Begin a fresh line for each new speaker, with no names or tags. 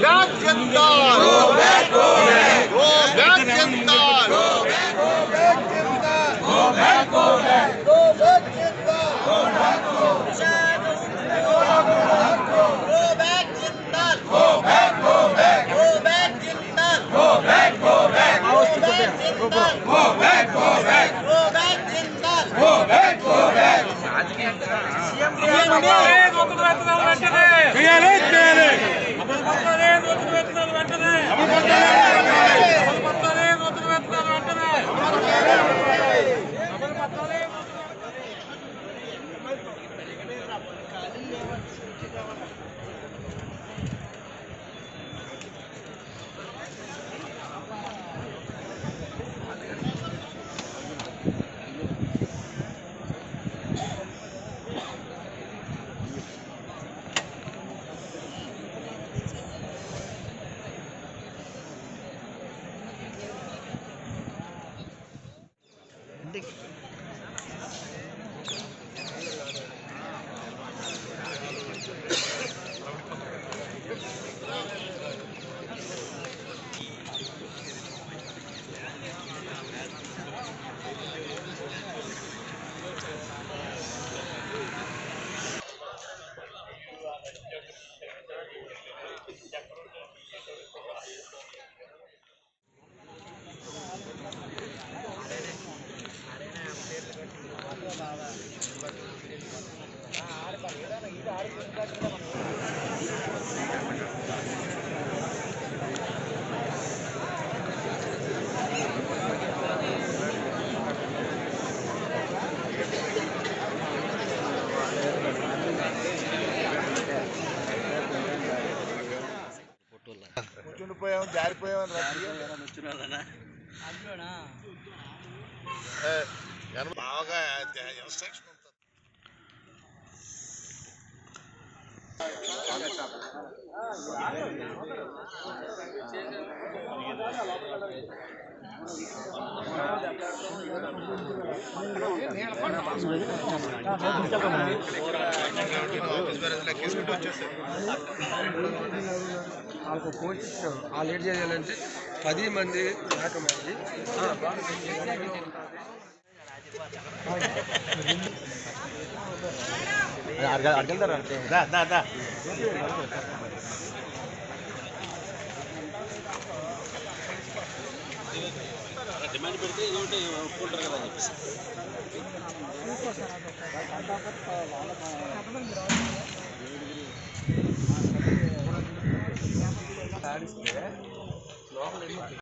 back in
Go back, go back. Go back
in Go back,
go back in
Go back, go back. చేయాలి দেখি కూర్చుండిపోయాం జారిపోయాం బాగా instruction
వాళ్ళకు coach వాళ్ళు ఏం చేయాలంటే పది మంది రాకమంది
అడిగెళ్తారు దా దా దా
డిమాండ్ పెడితే ఏదో ఒకటి ఒప్పుకుంటారు కదా అని చెప్పేసి
ఆడిస్తే లోపల ఎన్నో